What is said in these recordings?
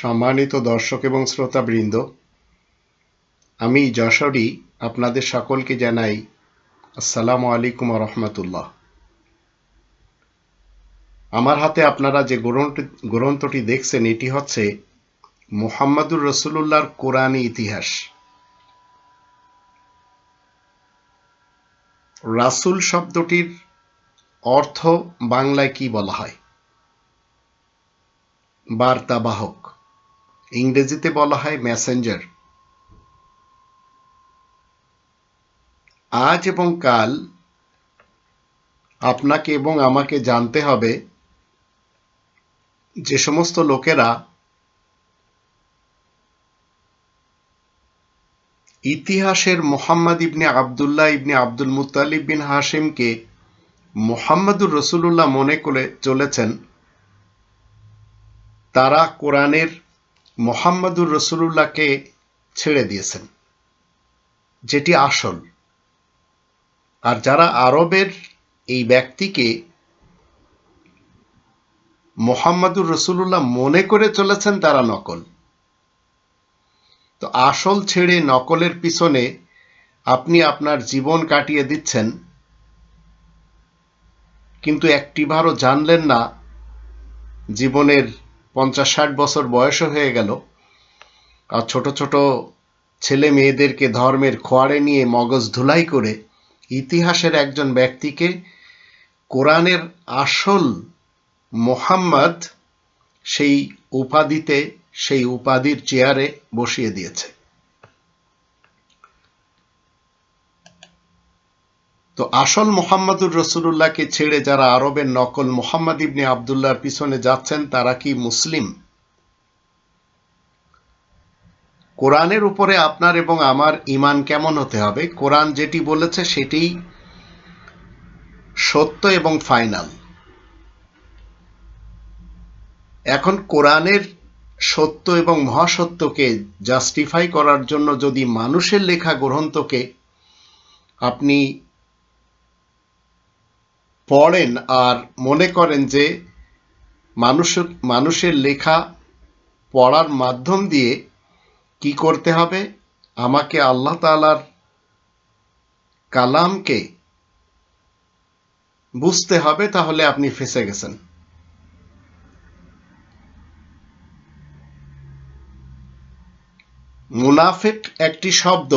সম্মানিত দর্শক এবং শ্রোতাবৃন্দ, আমি যশোরী আপনাদের সকলকে জানাই আসসালামু আলাইকুম রহমতুল্লাহ। আমার হাতে আপনারা যে গ্রন্থটি দেখছেন, এটি হচ্ছে মুহাম্মাদুর রসুল্লাহর কোরআনী ইতিহাস। রাসুল শব্দটির অর্থ বাংলায় কি বলা হয়? বার্তাবাহক। ইংরেজিতে বলা হয় মেসেঞ্জার আজ এবং কাল আপনাকে এবং আমাকে জানতে হবে যে সমস্ত লোকেরা ইতিহাসের মোহাম্মদ ইবনে আবদুল্লাহ ইবনে আব্দুল মুতালিব বিন হাসিমকে মোহাম্মদুর রসুল্লাহ মনে করে চলেছেন, তারা কোরআনের মোহাম্মদুর রসুল্লাহকে ছেড়ে দিয়েছেন। যেটি আসল। আর যারা আরবের এই ব্যক্তিকে মোহাম্মদুর রসুল্লাহ মনে করে চলেছেন, তারা নকল। তো আসল ছেড়ে নকলের পিছনে আপনি আপনার জীবন কাটিয়ে দিচ্ছেন। কিন্তু একটিবারও জানলেন না, জীবনের পঞ্চাশ ষাট বছর বয়সও হয়ে গেল। আর ছোট ছোট ছেলে মেয়েদেরকে ধর্মের খোয়ারে নিয়ে মগজ ধুলাই করে ইতিহাসের একজন ব্যক্তিকে কোরআনের আসল মোহাম্মদ সেই উপাধিতে, সেই উপাধির চেয়ারে বসিয়ে দিয়েছে। তো আসল মোহাম্মদুর রসুল্লাহকে ছেড়ে যারা আরবের নকল মোহাম্মদ ইবনে আবদুল্লাহর পিছনে যাচ্ছেন, তারা কি মুসলিম? কোরআনের উপরে আপনার এবং আমার ইমান কেমন হতে হবে? কোরআন যেটি বলেছে সেটি সত্য এবং ফাইনাল। এখন কোরআনের সত্য এবং মহাসত্যকে জাস্টিফাই করার জন্য যদি মানুষের লেখা গ্রন্থকে আপনি পড়েন আর মনে করেন যে মানুষ মানুষের লেখা পড়ার মাধ্যম দিয়ে কি করতে হবে? আমাকে আল্লাহ তালার কালামকে বুঝতে হবে, তাহলে আপনি ফেসে গেছেন। মুনাফেক একটি শব্দ,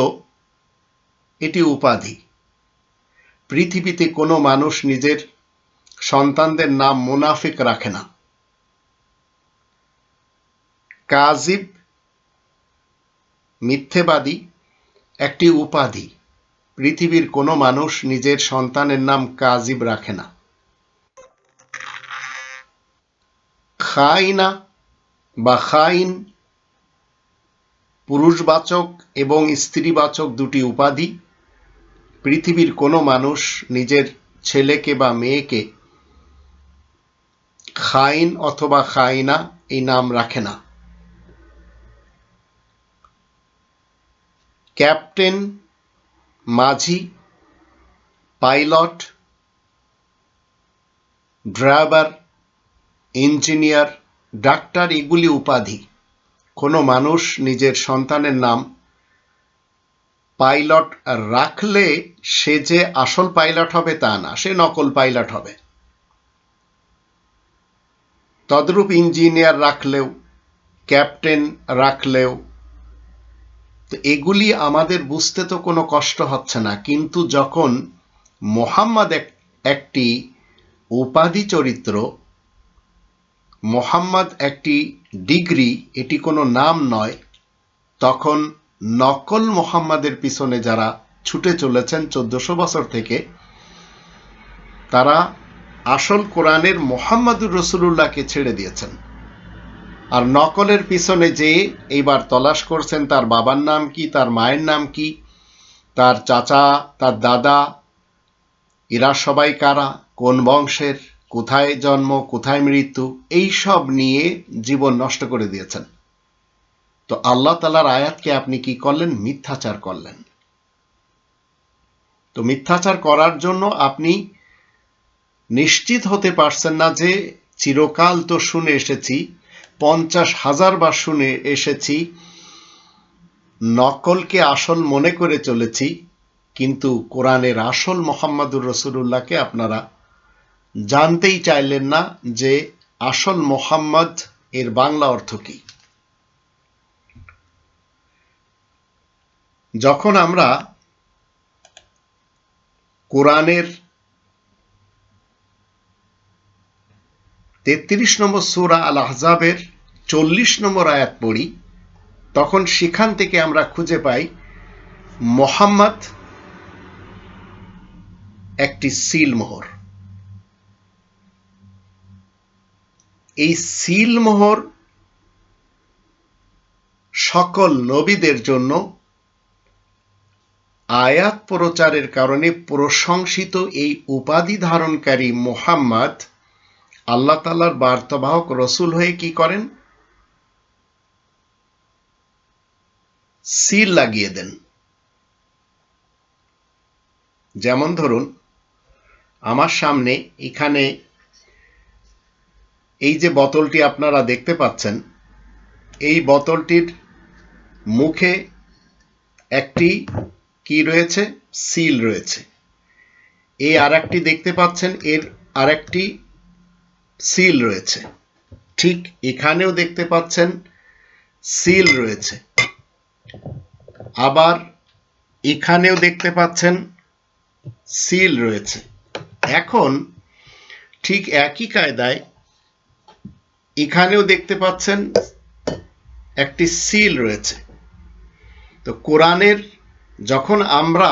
এটি উপাধি। পৃথিবীতে কোনো মানুষ নিজের সন্তানদের নাম মুনাফিক রাখে না। কাজিব মিথ্যেবাদী একটি উপাধি। পৃথিবীর কোনো মানুষ নিজের সন্তানের নাম কাজিব রাখে না। খাইনা বা খাইন পুরুষবাচক এবং স্ত্রীবাচক দুটি উপাধি। পৃথিবীর কোনো মানুষ নিজের ছেলেকে বা মেয়েকে খাইন অথবা খাইনা এই নাম রাখে না। ক্যাপ্টেন, মাঝি, পাইলট, ড্রাইভার, ইঞ্জিনিয়ার, ডাক্তার, এগুলি উপাধি। কোনো মানুষ নিজের সন্তানের নাম পাইলট রাখলে সে যে আসল পাইলট হবে তা না, সে নকল পাইলট হবে। তদ্রূপ ইঞ্জিনিয়ার রাখলেও, ক্যাপ্টেন রাখলেও, তো এগুলি আমাদের বুঝতে তো কোনো কষ্ট হচ্ছে না, কিন্তু যখন মোহাম্মদ একটি উপাধি চরিত্র, মোহাম্মদ একটি ডিগ্রি, এটি কোনো নাম নয়, তখন নকল মোহাম্মদের পিছনে যারা ছুটে চলেছেন চোদ্দশো বছর থেকে, তারা আসল কোরআনের মোহাম্মদুর রসুল্লাহকে ছেড়ে দিয়েছেন। আর নকলের পিছনে যে এইবার তলাশ করছেন, তার বাবার নাম কি, তার মায়ের নাম কি, তার চাচা, তার দাদা, এরা সবাই কারা, কোন বংশের, কোথায় জন্ম, কোথায় মৃত্যু, এই সব নিয়ে জীবন নষ্ট করে দিয়েছেন। তো আল্লাহ তালার আয়াতকে আপনি কি করলেন? মিথ্যাচার করলেন। তো মিথ্যাচার করার জন্য আপনি নিশ্চিত হতে পারছেন না যে চিরকাল তো শুনে এসেছি, পঞ্চাশ হাজার বার শুনে এসেছি, নকলকে আসল মনে করে চলেছি, কিন্তু কোরআনের আসল মোহাম্মদুর রসুল্লাহকে আপনারা জানতেই চাইলেন না যে আসল মোহাম্মদ এর বাংলা অর্থ কি। যখন আমরা কোরআনের তেত্রিশ নম্বর সুরা আল আহজাবের চল্লিশ নম্বর আয়াত পড়ি, তখন সেখান থেকে আমরা খুঁজে পাই মোহাম্মদ একটি সিলমোহর। এই সিলমোহর সকল নবীদের জন্য আয়াত প্রচারের কারণে প্রশংসিত এই উপাধি ধারণকারী মোহাম্মদ আল্লাহ তালার বার্তাবাহক রসুল হয়ে কি করেন? সিল লাগিয়ে দেন। যেমন ধরুন, আমার সামনে এখানে এই যে বোতলটি আপনারা দেখতে পাচ্ছেন, এই বোতলটির মুখে একটি কি রয়েছে? সিল রয়েছে। এই আর একটি দেখতে পাচ্ছেন, এর আর সিল রয়েছে। ঠিক এখানেও দেখতে পাচ্ছেন, সিল রয়েছে। আবার এখানেও দেখতে পাচ্ছেন, সিল রয়েছে। এখন ঠিক একই কায়দায় এখানেও দেখতে পাচ্ছেন, একটি সিল রয়েছে। তো কোরআনের যখন আমরা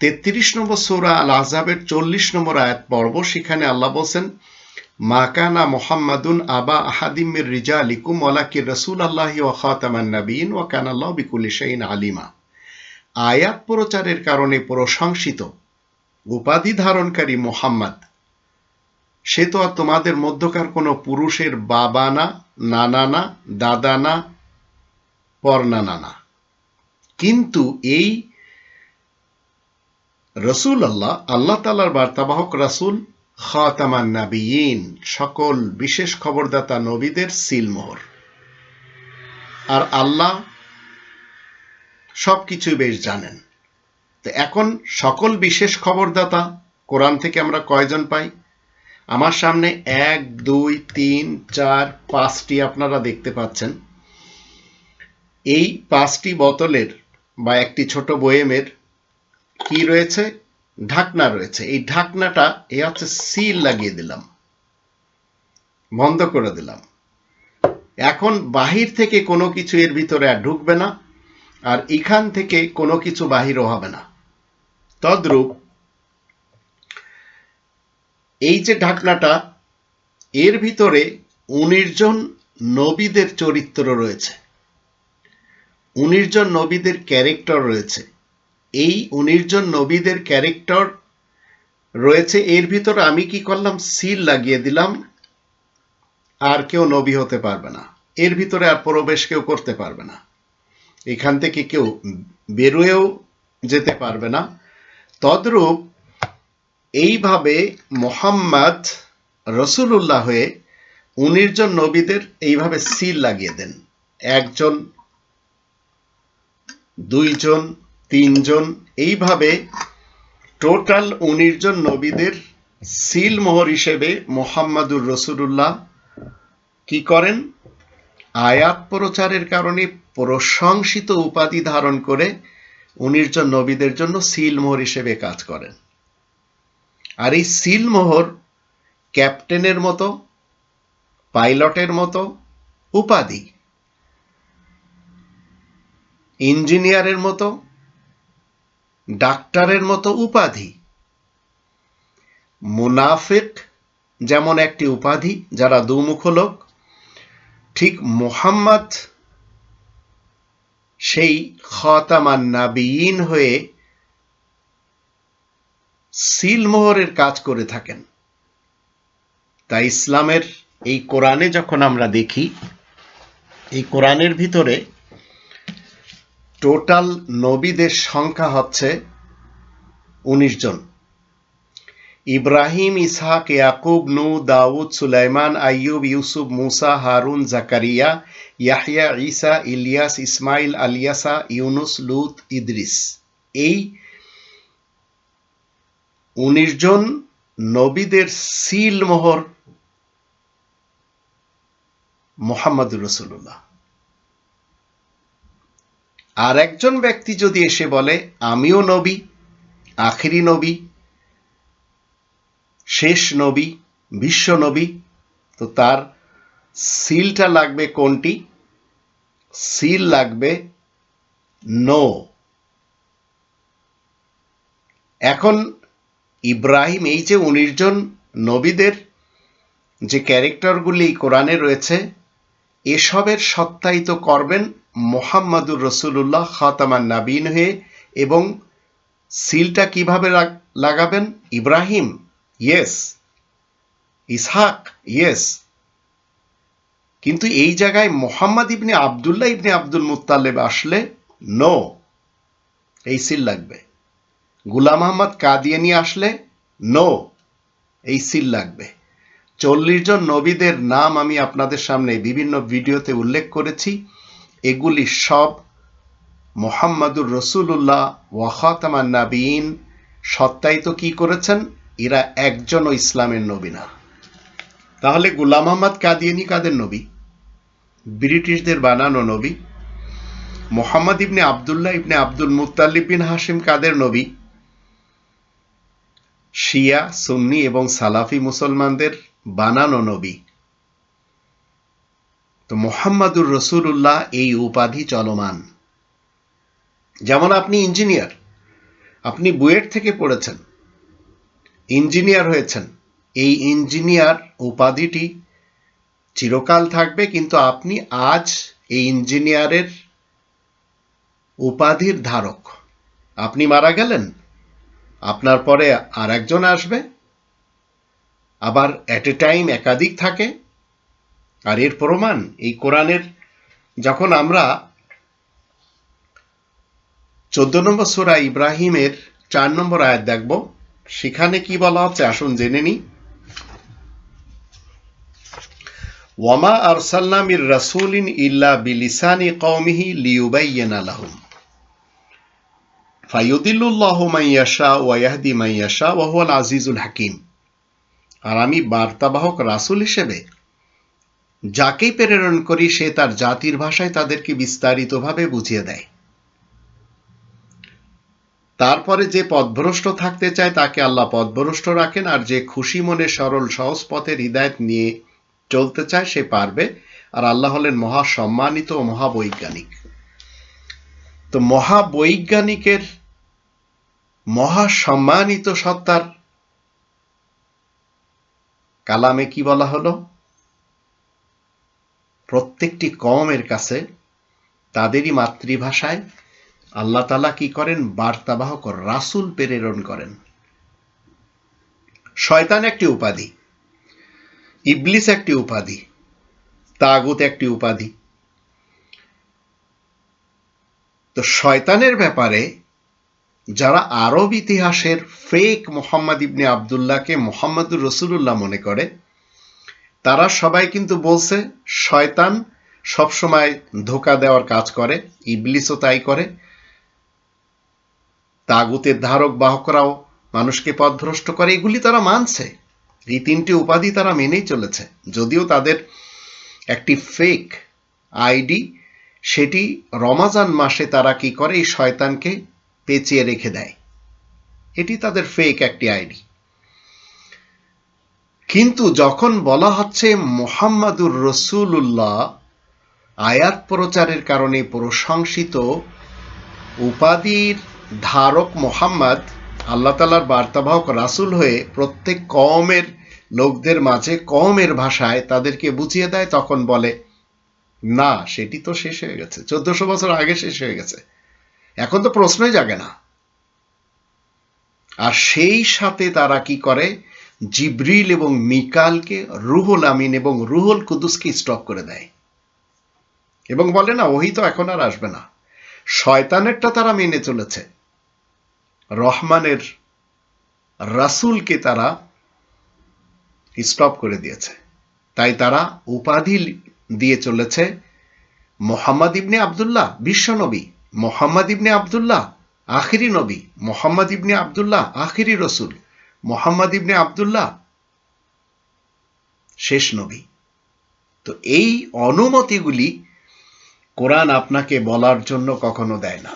তেত্রিশ নম্বর সৌরা আল আজাবের চল্লিশ নম্বর আয়াত পর্ব সেখানে আল্লাহ বলছেন মাকানা মোহাম্মদুন আবা আহাদিমের রিজা আলিকুম ওয়ালাকি রসুল আল্লাহি ও খাতামান নবীন ও কান আল্লাহ বিকুল শাইন আলিমা। আয়াত প্রচারের কারণে প্রশংসিত, উপাধি ধারণকারী মোহাম্মদ, সে তো আর তোমাদের মধ্যকার কোনো পুরুষের বাবা না, নানা না, দাদা না পর্নানা নানা কিন্তু এই রসুল আল্লাহ আল্লাহ তালার বার্তাবাহক রাসুল, খাতামান নাবিয়িন, সকল বিশেষ খবরদাতা নবীদের সিলমোহর। আর আল্লাহ সব কিছুই বেশ জানেন। তো এখন সকল বিশেষ খবরদাতা, কোরআন থেকে আমরা কয়জন পাই? আমার সামনে এক, দুই, তিন, চার, পাঁচটি আপনারা দেখতে পাচ্ছেন। এই পাঁচটি বোতলের বা একটি ছোট বয়েমের কি রয়েছে? ঢাকনা রয়েছে। এই ঢাকনাটা, এ হচ্ছে সিল লাগিয়ে দিলাম। বন্ধ করে দিলাম। এখন বাহির থেকে কোনো কিছু এর ভিতরে আর ঢুকবে না, আর এখান থেকে কোনো কিছু বাহিরও হবে না। তদ্রূপ এই যে ঢাকনাটা, এর ভিতরে উনিশ জন নবীদের চরিত্র রয়েছে। উনিশ জন নবীদের ক্যারেক্টার রয়েছে। এই উনিশ জন নবীদের ক্যারেক্টার রয়েছে, এর ভিতরে আমি কি করলাম? সিল লাগিয়ে দিলাম, আর কেউ নবী হতে পারবে না। এর ভিতরে আর প্রবেশ কেউ করতে পারবে না। এখান থেকে কেউ বেরোয়েও যেতে পারবে না। তদ্রূপ এইভাবে মোহাম্মদ রসুল্লাহ হয়ে উনিশ জন নবীদের এইভাবে সিল লাগিয়ে দেন। একজন দুইজন, তিনজন, এইভাবে টোটাল উনিশ জন নবীদের সিল মোহর হিসেবে মোহাম্মদুর রসুল্লাহ কি করেন? আয়াত প্রচারের কারণে প্রশংসিত উপাধি ধারণ করে উনিশ জন নবীদের জন্য সিল মোহর হিসেবে কাজ করেন। আর এই সিল মোহর ক্যাপ্টেনের মতো, পাইলটের মতো উপাধি। ইঞ্জিনিয়ারের মতো, ডাক্তারের মতো উপাধি। মুনাফিক যেমন একটি উপাধি, যারা দুমুখ লোক, ঠিক মোহাম্মদ সেই খতামান নাবিয়িন হয়ে সিলমোহরের কাজ করে থাকেন। তাই ইসলামের এই কোরআনে যখন আমরা দেখি, এই কোরআনের ভিতরে টোটাল নবীদের সংখ্যা হচ্ছে উনিশ জন। ইব্রাহিম, ইসহাক, ইয়াকুব নু দাউদ, সুলাইমান, আইয়ুব, ইউসুফ, মুসা, হারুন, জাকারিয়া ইয়াহিয়া ঈসা, ইলিয়াস ইসমাইল আলিয়াসা, ইউনুস, লুত, ইদ্রিস। এই উনিশ জন নবীদের সিল মোহর মোহাম্মদুর রসুল্লাহ আর একজন ব্যক্তি যদি এসে বলে, আমিও নবী, আখেরি নবী, শেষ নবী, বিশ্ব নবী তো তার সিলটা লাগবে কোনটি? সিল লাগবে নো। এখন ইব্রাহিম, এই যে উনিশ জন নবীদের যে ক্যারেক্টারগুলি কোরআনে রয়েছে, এসবের সত্যায়িত করবেন মোহাম্মদুর রসুল্লাহ খাতামান নাবিন হয়ে এবং সিলটা কীভাবে লাগাবেন? ইব্রাহিম ইয়েস ইসহাক ইয়েস কিন্তু এই জায়গায় মোহাম্মদ ইবনে আবদুল্লাহ ইবনে আব্দুল মুতালেব আসলে নো এই সিল লাগবে। গুলাম আহমদ কাদিয়ানি আসলে নো এই সিল লাগবে। চল্লিশ জন নবীদের নাম আমি আপনাদের সামনে বিভিন্ন ভিডিওতে উল্লেখ করেছি। এগুলি সব মোহাম্মদুর রসুল্লাহ ওয়াখাতামান নাবিন সত্যায়িত কি করেছেন? এরা একজনও ইসলামের নবী না। তাহলে গুলাম আহমদ কাদিয়ানি কাদের নবী? ব্রিটিশদের বানানো নবী? মোহাম্মদ ইবনে আবদুল্লাহ ইবনে আব্দুল মুতাল্লিব বিন হাসিম কাদের নবী? শিয়া, সুন্নি এবং সালাফি মুসলমানদের বানানো নবী। তো মোহাম্মদুর রসুল্লাহ এই উপাধি চলমান। যেমন আপনি ইঞ্জিনিয়ার, আপনি বুয়েট থেকে পড়েছেন, ইঞ্জিনিয়ার হয়েছেন, এই ইঞ্জিনিয়ার উপাধিটি চিরকাল থাকবে, কিন্তু আপনি আজ এই ইঞ্জিনিয়ারের উপাধির ধারক। আপনি মারা গেলেন, আপনার পরে আর একজন আসবে, আবার অ্যাট এ টাইম একাধিক থাকে আর এর প্রমাণ এই কোরআনের, যখন আমরা চোদ্দ নম্বর সোরা ইব্রাহিমের চার নম্বর আয়াত দেখব, সেখানে কি বলা হচ্ছে? আসুন জেনে নিই। ওয়ামা আরসাল্লা মির রাসূলিন ইল্লা বিলিসানি কওমিহি লিয়ুবাইয়িনা লাহুম। ফায়ুদিল্লুল্লাহু মান ইয়াশা ওয়া ইয়াহদি মান ইয়াশা ওয়া হুয়াল আজিজুল হাকিম। আর আমি বার্তাবাহক রাসূল হিসেবে যাকেই প্রেরণ করি, সে তার জাতির ভাষায় তাদেরকে বিস্তারিতভাবে বুঝিয়ে দেয়। তারপরে যে পথভ্রষ্ট থাকতে চায়, তাকে আল্লাহ পদভ্রষ্ট রাখেন, আর যে খুশি মনে সরল সহজ পথের হৃদায়ত নিয়ে চলতে চায়, সে পারবে। আর আল্লাহ হলেন মহা সম্মানিত ও মহাবৈজ্ঞানিক। তো মহাবৈজ্ঞানিকের মহা সম্মানিত সত্তার কালামে কি বলা হলো? প্রত্যেকটি কমের কাছে তাদেরই মাতৃভাষায় আল্লাহ তালা কি করেন? বার্তাবাহক রাসুল প্রেরণ করেন। শয়তান একটি উপাধি, ইবলিস একটি উপাধি, তাগুত একটি উপাধি। তো শয়তানের ব্যাপারে যারা আরব ইতিহাসের ফেক মোহাম্মদ ইবনে আবদুল্লাহকে মোহাম্মদুর রসুল্লাহ মনে করে তারা সবাই কিন্তু বলছে, শয়তান সবসময় ধোকা দেওয়ার কাজ করে, ইবলিসও তাই করে। তাগুতের ধারক, বাহকরাও মানুষকে পথভ্রষ্ট করে। এগুলি তারা মানছে। এই তিনটি উপাধি তারা মেনেই চলেছে। যদিও তাদের একটি ফেক আইডি, সেটি রমাজান মাসে তারা কি করে? এই শয়তানকে পেঁচিয়ে রেখে দেয়। এটি তাদের ফেক একটি আইডি। কিন্তু যখন বলা হচ্ছে মোহাম্মদুর রসুল্লাহ আয়াত প্রচারের কারণে প্রশংসিত উপাধির ধারক মোহাম্মদ, আল্লাহ তালার বার্তাবাহক রাসুল হয়ে প্রত্যেক কমের লোকদের মাঝে কমের ভাষায় তাদেরকে বুঝিয়ে দেয়, তখন বলে, না, সেটি তো শেষ হয়ে গেছে। চোদ্দশো বছর আগে শেষ হয়ে গেছে। এখন তো প্রশ্নই জাগে না। আর সেই সাথে তারা কি করে? জিব্রিল এবং মিকালকে রুহুল আমিন এবং রুহুল কুদুসকে স্টপ করে দেয়। এবং বলে, না, ওহি তো এখন আর আসবে না। শয়তানেরটা তারা মেনে চলেছে। রহমানের রাসূলকে তারা স্টপ করে দিয়েছে। তাই তারা উপাধি দিয়ে চলেছে মোহাম্মদ ইবনে আবদুল্লাহ বিশ্বনবী মোহাম্মদ ইবনে আবদুল্লাহ, আখিরি নবী। মোহাম্মদ ইবনে আবদুল্লাহ, আখিরি রসুল। মোহাম্মদ ইবনে আবদুল্লাহ। শেষ নবী। তো এই অনুমতিগুলি কোরআন আপনাকে বলার জন্য কখনো দেয় না।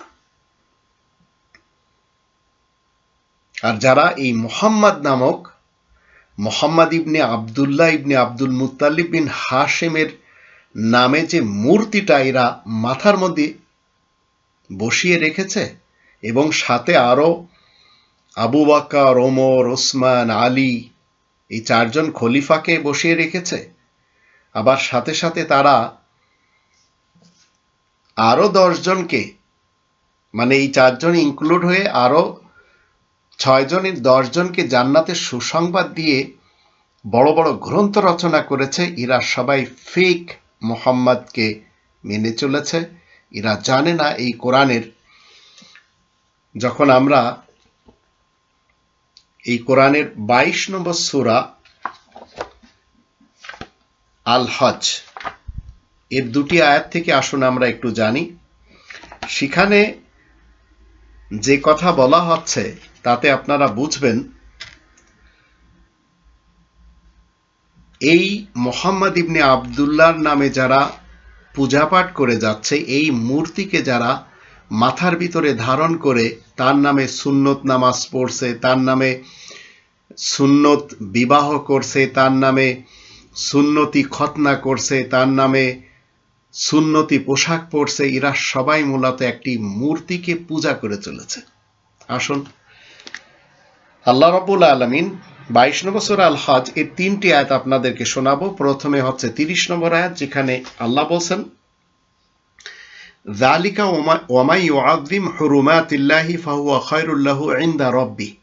আর যারা এই মোহাম্মদ নামক মোহাম্মদ ইবনে আবদুল্লাহ ইবনে আব্দুল মুতালিব বিন হাশেমের নামে যে মূর্তিটা এরা মাথার মধ্যে বসিয়ে রেখেছে এবং সাথে আরও আবু বাক্কার ওমর ওসমান আলী এই চারজন খলিফাকে বসিয়ে রেখেছে। আবার সাথে সাথে তারা আরও দশজনকে মানে এই চারজন ইনক্লুড হয়ে আরও ছয়জনের দশজনকে জান্নাতের সুসংবাদ দিয়ে বড় বড় গ্রন্থ রচনা করেছে। এরা সবাই ফেক মোহাম্মদকে মেনে চলেছে। এরা জানে না এই কোরআনের। যখন আমরা এই কোরআনের বাইশ নম্বর সুরা আল হজ এর দুটি আয়াত থেকে আসুন আমরা একটু জানি। সেখানে যে কথা বলা হচ্ছে, তাতে আপনারা বুঝবেন, এই মোহাম্মদ ইবনে আবদুল্লার নামে যারা পূজাপাঠ করে যাচ্ছে, এই মূর্তিকে যারা মাথার ভিতরে ধারণ করে, তার নামে সুন্নত নামাজ পড়ছে, তার নামে সুন্নত বিবাহ করছে তার নামে, সুন্নতি খতনা করছে তার নামে, সুন্নতি পোশাক পরছে। এরা সবাই মূলত একটি মূর্তিকে পূজা করে চলেছে। আসুন। আল্লাহ রাবুল আলমিন বাইশ নম্বর সুর আল হজ এই তিনটি আয়াত আপনাদেরকে শোনাবো। প্রথমে হচ্ছে তিরিশ নম্বর আয়াত, যেখানে আল্লাহ বলছেন জালিকা ওমাই ওয়াদিম হুরুমাতিল্লাহি ফাহুয়া খয়রুল্লাহু ইন্দা রব্বি।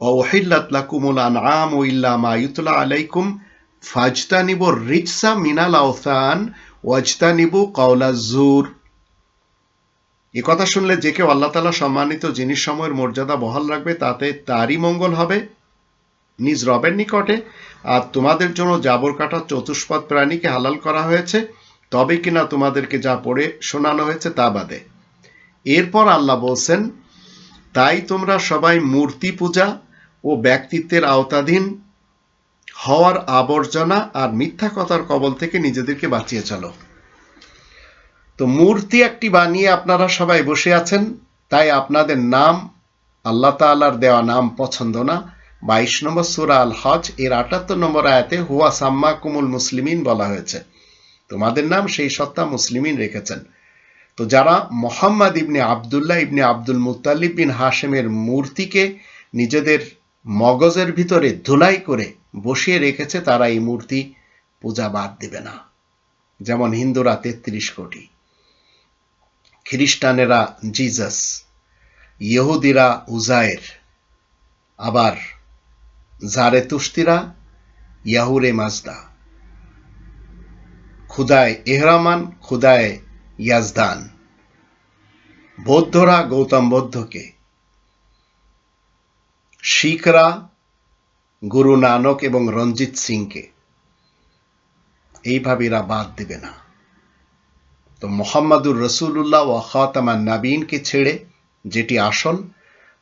অহিল্লাত লাকুমুল আনআম ইল্লা মা ইউতলা আলাইকুম ফাজতানিবু রিজসা মিনাল আওসান ওয়াজতানিবু কাওলা জুর এ কথা শুনলে যে কেউ আল্লাহ তালা সম্মানিত জিনিস সময়ের মর্যাদা বহাল রাখবে, তাতে তারই মঙ্গল হবে নিজ রবের নিকটে। আর তোমাদের জন্য জাবর কাটা চতুষ্পদ প্রাণীকে হালাল করা হয়েছে, তবে কিনা তোমাদেরকে যা পড়ে শোনানো হয়েছে তা বাদে। এরপর আল্লাহ বলছেন, তাই তোমরা সবাই মূর্তি পূজা ও ব্যক্তিত্বের আওতাধীন হওয়ার আবর্জনা আর মিথ্যা কথার কবল থেকে নিজেদেরকে বাঁচিয়ে চলো। তো মূর্তি একটি বানিয়ে আপনারা সবাই বসে আছেন, তাই আপনাদের নাম আল্লাহ তালার দেওয়া নাম পছন্দ না। বাইশ নম্বর সুরা আল হজ এর আটাত্তর নম্বর আয়াতে হুয়া সাম্মা কুমুল মুসলিমিন বলা হয়েছে। তোমাদের নাম সেই সত্তা মুসলিমিন রেখেছেন। তো যারা মোহাম্মদ ইবনে আবদুল্লাহ ইবনে আব্দুল মুতালিব বিন হাশেমের মূর্তিকে নিজেদের মগজের ভিতরে ধুলাই করে বসিয়ে রেখেছে তারা এই মূর্তি পূজা বাদ দেবে না। যেমন হিন্দুরা তেত্রিশ কোটি, খ্রিস্টানেরা জিজাস, ইহুদিরা উজায়ের, আবার জারে তুস্তিরা ইয়াহুরে মাজদা, খুদায় এহরামান, খুদায় ইয়াজদান। বৌদ্ধরা গৌতম বৌদ্ধকে শিখরা, গুরু নানক এবং রঞ্জিত সিংকে। এইভাবে এরা বাদ দেবে না। তো মোহাম্মদুর রসুল্লাহ ও খাতামান নাবিনকে ছেড়ে যেটি আসল,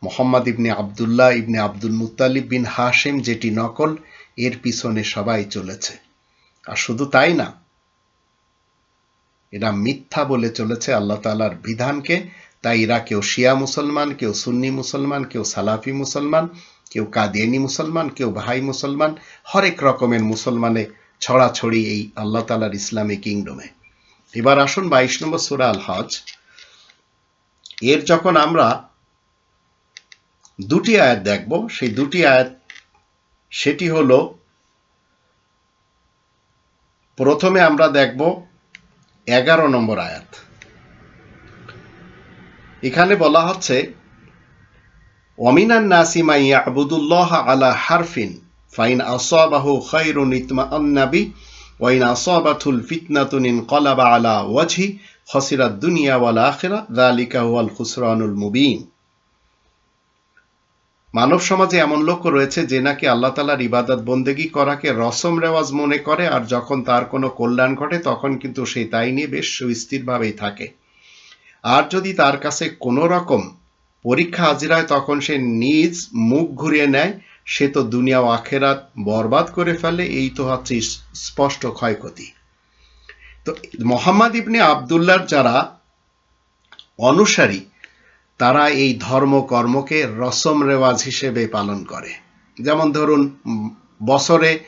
মোহাম্মদ ইবনে আবদুল্লাহ ইবনে আব্দুল মুতালিব বিন হাশেম যেটি নকল, এর পিছনে সবাই চলেছে। আর শুধু তাই না, এরা মিথ্যা বলে চলেছে আল্লাহ তালার বিধানকে তাই এরা কেউ শিয়া মুসলমান, কেউ সুন্নি মুসলমান, কেউ সালাফি মুসলমান, কেউ কাদিয়ানি মুসলমান, কেউ ভাই মুসলমান, হরেক রকমের মুসলমানে ছড়াছড়ি এই আল্লাহ তালার ইসলামী কিংডমে। এবার আসুন বাইশ নম্বর সুরা আল হজ এর যখন আমরা দুটি আয়াত দেখব, সেই দুটি আয়াত, সেটি হল, প্রথমে আমরা দেখব এগারো নম্বর আয়াত। এখানে বলা হচ্ছে ওমিনান নাসিমা ইয়াবুদুল্লাহ আলা হারফিন, ফাইন আসাবাহু খায়রুন ইতমাআন্নাবি ওয়াইন আসাবাতুল ফিতনাতুন ইনকালাবা আলা ওয়াজহি খাসিরাদ দুনিয়া ওয়াল আখিরা, যালিকা হুয়াল খুসরানুল মুবিন। মানব সমাজে এমন লোক রয়েছে যে নাকি আল্লাহ তালার ইবাদত বন্দেগি করাকে রসম রেওয়াজ মনে করে, আর যখন তার কোনো কল্যাণ ঘটে, তখন কিন্তু সে তাই নিয়ে বেশ সুস্থিরভাবেই থাকে। আর যদি তার কাছে কোনো রকম পরীক্ষা হাজির হয়, তখন সে নিজ মুখ ঘুরিয়ে নেয়। সে তো দুনিয়া আখেরাত বরবাদ করে ফেলে, এই তো হচ্ছে স্পষ্ট ক্ষয়ক্ষতি। তো মোহাম্মদ ইবনে আবদুল্লার যারা অনুসারী, তারা এই ধর্ম কর্মকে রসম রেওয়াজ হিসেবে পালন করে। যেমন ধরুন বছরে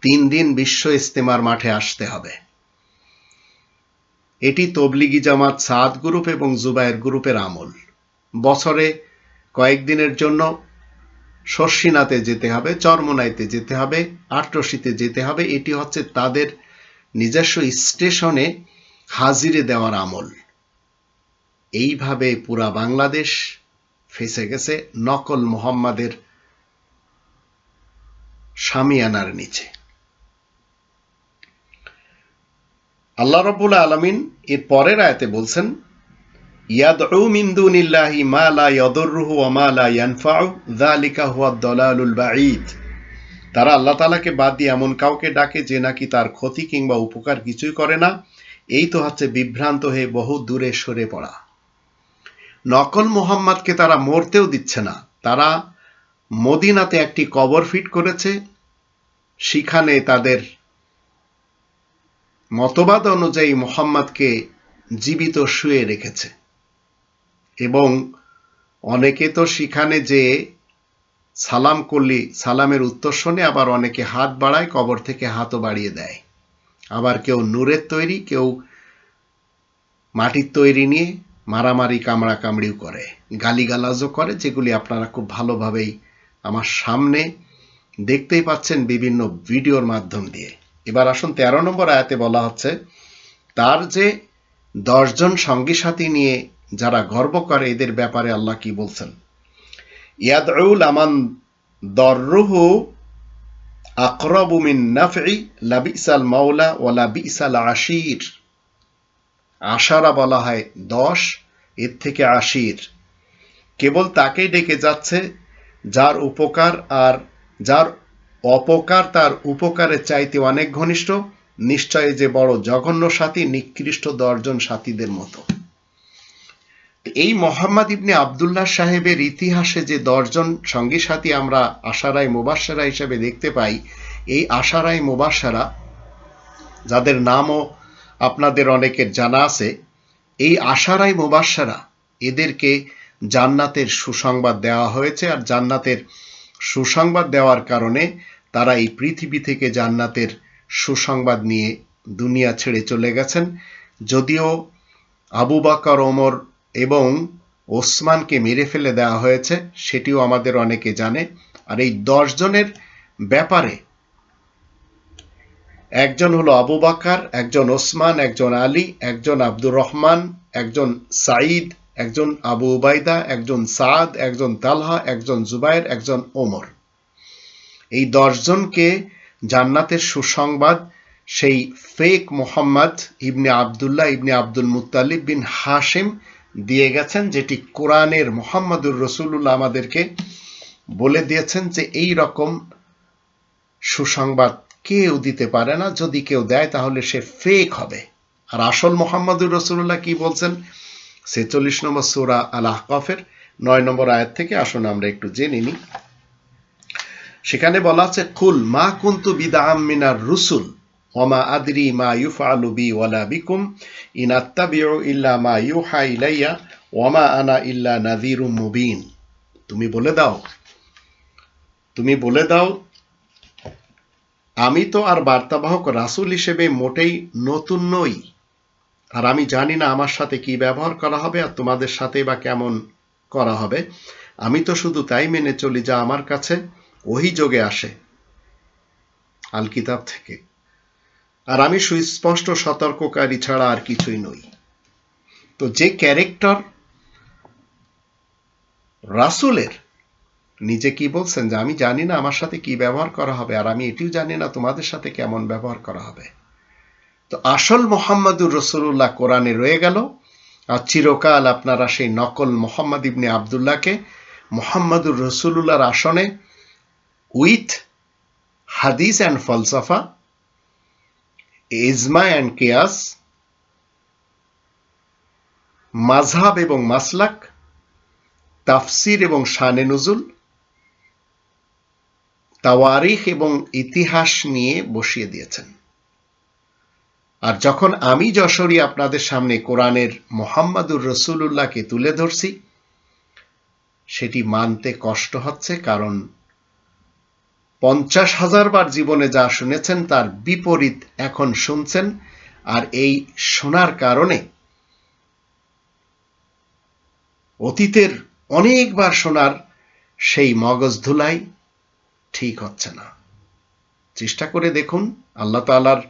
তিন দিন বিশ্ব ইস্তেমার মাঠে আসতে হবে। এটি তবলিগি জামাত সাদ গ্রুপ এবং জুবায়ের গ্রুপের আমল। বছরে কয়েকদিনের জন্য শর্ষিনাতে যেতে হবে, চরমোনাইতে যেতে হবে, আটরশিতে যেতে হবে। এটি হচ্ছে তাদের নিজস্ব স্টেশনে হাজিরে দেওয়ার আমল। এইভাবে পুরা বাংলাদেশ ফেসে গেছে নকল মোহাম্মদের সামিয়ানার নিচে। আল্লাহ রব্বুল আলমিন এর পরের আয়াতে বলছেন, ইয়াদউ মিন দুনিল্লাহি মা লা ইয়াদুররুহু ওয়া মা লা ইয়ানফাউ, যালিকা হুয়া দালালুল বাঈদ। তারা আল্লাহ তাআলাকে বাদ দিয়ে এমন কাউকে ডাকে যে নাকি তার ক্ষতি কিংবা উপকার কিছুই করে না। এই তো হচ্ছে বিভ্রান্ত হয়ে বহু দূরে সরে পড়া। নকল মোহাম্মদকে তারা মরতেও দিচ্ছে না। তারা মদিনাতে একটি কবর ফিট করেছে। সেখানে তাদের মতবাদ অনুযায়ী মোহাম্মদকে জীবিত শুয়ে রেখেছে। এবং অনেকে তো সেখানে যে সালাম করলি, সালামের উত্তর শোনে আবার অনেকে হাত বাড়ায়, কবর থেকে হাতও বাড়িয়ে দেয়। আবার কেউ নূরের তৈরি, কেউ মাটির তৈরি নিয়ে মারামারি কামড়া কামড়িও করে, গালিগালাজও করে, যেগুলি আপনারা খুব ভালোভাবেই আমার সামনে দেখতেই পাচ্ছেন বিভিন্ন ভিডিওর মাধ্যম দিয়ে। এবার আসুন তেরো নম্বর আয়াতে বলা হচ্ছে, তার যে দশজন সঙ্গী সাথী নিয়ে যারা গর্ব করে এদের ব্যাপারে আল্লাহ কি বলছেন? ইয়াদউল আমান দররুহু আকরাবু মিন নাফই লাবিসাল মাওলা ওয়া লাবিসাল আশির। আশারা বলা হয় দশ, এর থেকে আশির। কেবল তাকেই ডেকে যাচ্ছে যার উপকার আর যার অপকার তার উপকারের চাইতে অনেক ঘনিষ্ঠ নিশ্চয় যে বড় জঘন্য সাথী নিকৃষ্ট দশজন সাথীদের মতো। এই মোহাম্মদ ইবনে আবদুল্লাহ সাহেবের ইতিহাসে যে দশজন সঙ্গী সাথী আমরা আশারাই মুবাসারা হিসেবে দেখতে পাই, এই আশারাই মুবাসারা যাদের নামও আপনাদের অনেকের জানা আছে, এই আশারাই মুবাসারা এদেরকে জান্নাতের সুসংবাদ দেওয়া হয়েছে। আর জান্নাতের সুসংবাদ দেওয়ার কারণে তারা এই পৃথিবী থেকে জান্নাতের সুসংবাদ নিয়ে দুনিয়া ছেড়ে চলে গেছেন। যদিও আবু বাকর, ওমর এবং ওসমানকে মেরে ফেলে দেওয়া হয়েছে, সেটিও আমাদের অনেকে জানে। আর এই জনের ব্যাপারে একজন হলো আবু বাকার, একজন ওসমান, একজন আলী, একজন আব্দুর রহমান, একজন সাঈদ, একজন আবু উবাইদা একজন সাদ, একজন তালহা, একজন জুবাইর, একজন ওমর। এই দশজনকে জান্নাতের সুসংবাদ সেই ফেক মোহাম্মদ ইবনে আবদুল্লাহ ইবনে আব্দুল মুতালিব বিন হাসিম দিয়ে গেছেন, যেটি কোরআনের মোহাম্মদুর রসুল্লাহ আমাদেরকে বলে দিয়েছেন যে এই রকম সুসংবাদ কেউ দিতে পারে না। যদি কেউ দেয়, তাহলে সে ফেক হবে। আর আসল মোহাম্মদুর রসুল্লাহ কি বলছেন? ছেচল্লিশ নম্বর সুরা আল আহকফের নয় নম্বর আয়াত থেকে আসুন, আমরা একটু জেনে নিই। সেখানে বলা আছে, কুল মা কুন্তু বিদা মিনার রুসুল, ওমা আদরি মা ইউফআলু বি ওয়ালা বিকুম, ইন আত্তাবিউ ইল্লা মা ইউহা ইলাইয়া ওয়ামা আনা ইল্লা নাযীরুম মুবিন। তুমি বলে দাও, তুমি বলে দাও, আমি তো আর বার্তাবাহক রাসূল হিসেবে মোটেই নতুন নই। আর আমি জানি না আমার সাথে কি ব্যবহার করা হবে আর তোমাদের সাথে বা কেমন করা হবে। আমি তো শুধু তাই মেনে চলি যা আমার কাছে। অভিযোগে আসে আল কিতাব থেকে। আর আমি সুস্পষ্ট সতর্ককারী ছাড়া আর কিছুই নই। তো যে ক্যারেক্টার রাসুলের, নিজে কি বলছেন যে আমি জানি না আমার সাথে কি ব্যবহার করা হবে আর আমি এটিও জানি না তোমাদের সাথে কেমন ব্যবহার করা হবে। তো আসল মোহাম্মদুর রসুল্লাহ কোরআনে রয়ে গেল। আর চিরকাল আপনারা সেই নকল মোহাম্মদ ইবনে আবদুল্লাহকে মোহাম্মদুর রসুল্লাহর আসনে উইথ হাদিস অ্যান্ড ফলসাফা ইজমা অ্যান্ড কেয়াস মাঝহাব এবং মাসলাক তাফসির এবং শানে নজুল তাওয়ারিখ এবং ইতিহাস নিয়ে বসিয়ে দিয়েছেন। আর যখন আমি যশোরী আপনাদের সামনে কোরআনের মোহাম্মদুর রসুল্লাহকে তুলে ধরছি, সেটি মানতে কষ্ট হচ্ছে কারণ পঞ্চাশ হাজার বার জীবনে যা শুনেছেন তার বিপরীত এখন শুনছেন, আর এই শোনার কারণে অতীতের অনেকবার শোনার সেই মগজ ধুলাই ঠিক হচ্ছে না। চেষ্টা করে দেখুন, আল্লাহ তালার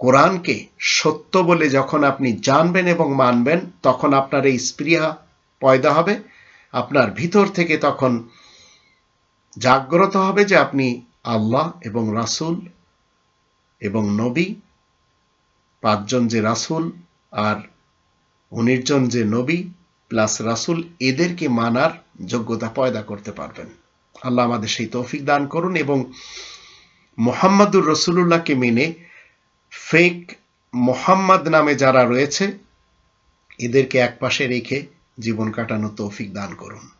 কোরআনকে সত্য বলে যখন আপনি জানবেন এবং মানবেন, তখন আপনার এই স্পৃহা পয়দা হবে, আপনার ভিতর থেকে তখন জাগ্রত হবে যে আপনি আল্লাহ এবং রাসুল এবং নবী, পাঁচজন যে রাসুল আর উনিশজন যে নবী প্লাস রাসুল, এদেরকে মানার যোগ্যতা পয়দা করতে পারবেন। আল্লাহ আমাদের সেই তৌফিক দান করুন এবং মোহাম্মদুর রসুল্লাহকে মেনে ফেক মোহাম্মদ নামে যারা রয়েছে, এদেরকে একপাশে রেখে জীবন কাটানোর তৌফিক দান করুন।